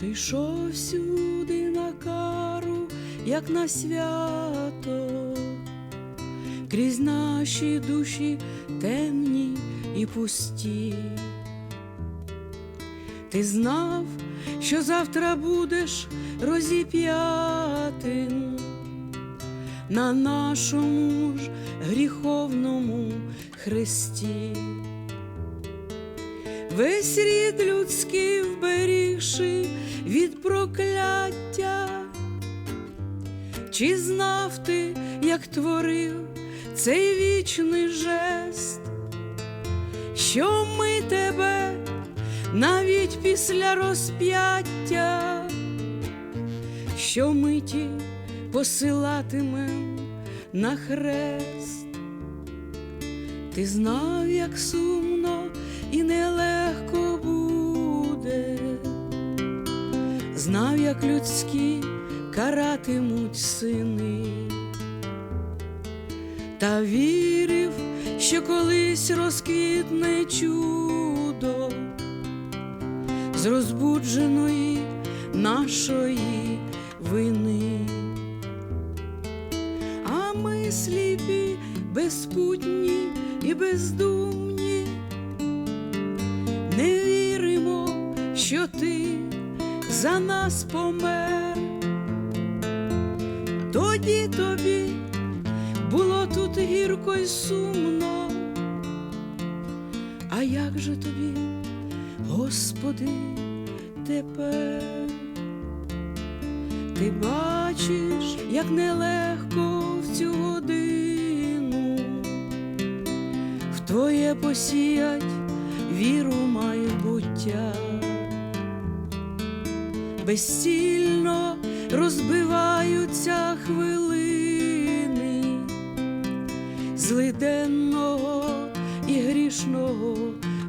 Ти йшов всюди на кару, як на свято, крізь наші душі темні і пусті. Ти знав, що завтра будеш розіп'ятим на нашому ж гріховному хресті. Весь рід людський вберігши чи знав ти, як творив цей вічний жест, що ми тебе навіть після розп'яття, що миті посилатимем на хрест, ти знав, як сумно і нелегко буде, знав, як людські каратимуть сини, та вірив, що колись розквітне чудо з розбудженої нашої вини. А ми сліпі, безпутні і бездумні, не віримо, що ти за нас помер. Тоді тобі було тут гірко й сумно, а як же тобі, Господи, тепер? Ти бачиш, як нелегко в цю годину. В твоє посіять віру майбуття, безцільно розбиваються хвилини злиденного і грішного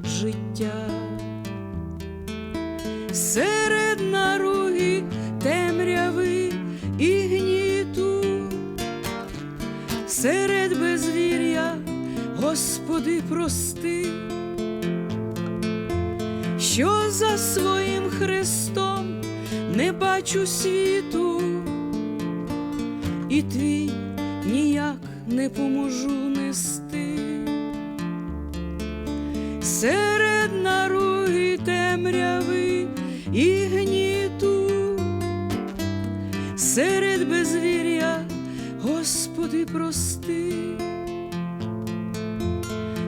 життя. Серед наруги темряви і гніту, серед безвір'я, Господи, прости, що за своїм Христом не бачу світу, і твій ніяк не поможу нести. Серед наруги темряви і гніту, серед безвір'я, Господи, прости,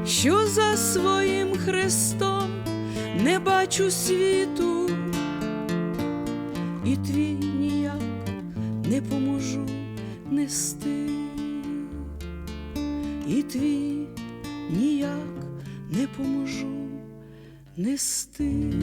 що за своїм Христом не бачу світу, і твій ніяк не поможу нести, і твій ніяк не поможу нести.